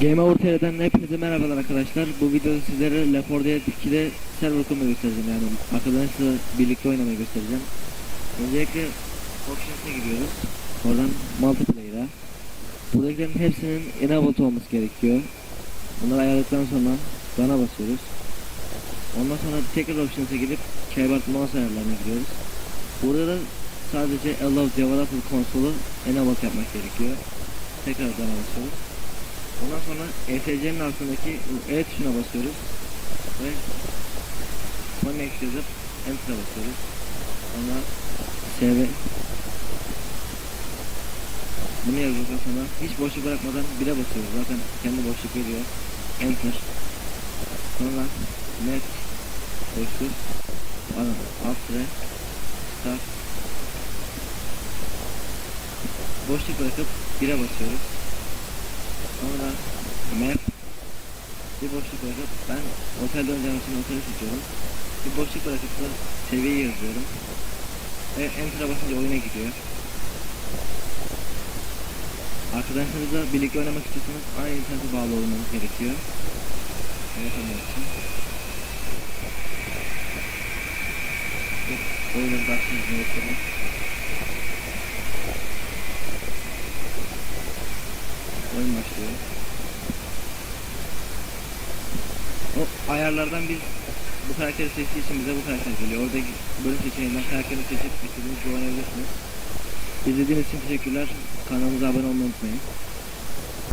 Game Over TV'den hepinize merhabalar arkadaşlar. Bu videoda sizlere Left 4 Dead 2'de server kurmayı göstereceğim yani arkadaşlarla birlikte oynamayı göstereceğim. Öncelikle Options'a gidiyoruz. Oradan Multiplayer'a. Buradakilerin hepsinin enabled olması gerekiyor. Bunları ayarladıktan sonra Gun'a basıyoruz. Ondan sonra tekrar Options'a gidip Keyboard Mouse ayarlarına giriyoruz. Burada da sadece Allow Developer konsolu enabled yapmak gerekiyor. Tekrar Gun'a basıyoruz. Ondan sonra ESC'nin altındaki E tuşuna basıyoruz ve Connect yazıp Enter'a basıyoruz. Sonra SV bunu yazdıktan sonra hiç boşluk bırakmadan bire basıyoruz. Zaten kendi boşluk veriyor. Enter. Sonra net boşluk alt tire start boşluk bırakıp bire basıyoruz. Map bir boşluk bırakıp ben oynayacağım için oteli seçiyorum. Bir boşluk bırakıp da seviyeyi yazıyorum. Ve enter'a basınca oyuna gidiyor. Arkadaşlarınızla birlikte oynamak istiyorsanız aynı internete bağlı olmanız gerekiyor. Evet olmak. Oyunun başlangıcını göstereyim. Oyun başlıyor. O ayarlardan biz bu karakteri seçtiği için bize bu karakter geliyor. Oradaki bölüm seçeneğinden karakteri seçip istediğiniz oynayabilirsiniz. İzlediğiniz için teşekkürler. Kanalımıza abone olmayı unutmayın.